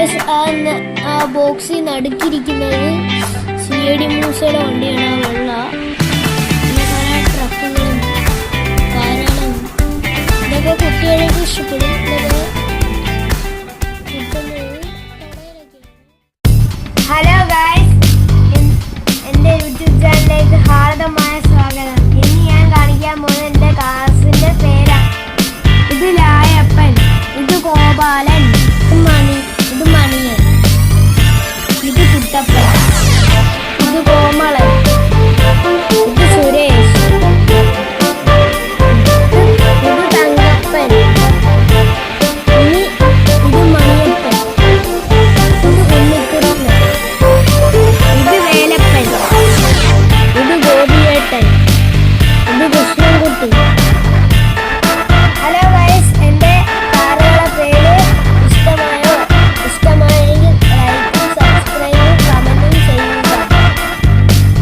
Guys ആ ബോക്സിൽ നടുക്കിരിക്കുന്നത് സി എ ഡി മൂസയുടെ വണ്ടിയാണ് ആ വെള്ള. ട്രക്കുകളും കാറുകളും. ഇതൊക്കെ കുട്ടികൾക്ക് ഇഷ്ടപ്പെടും. Hello guys up.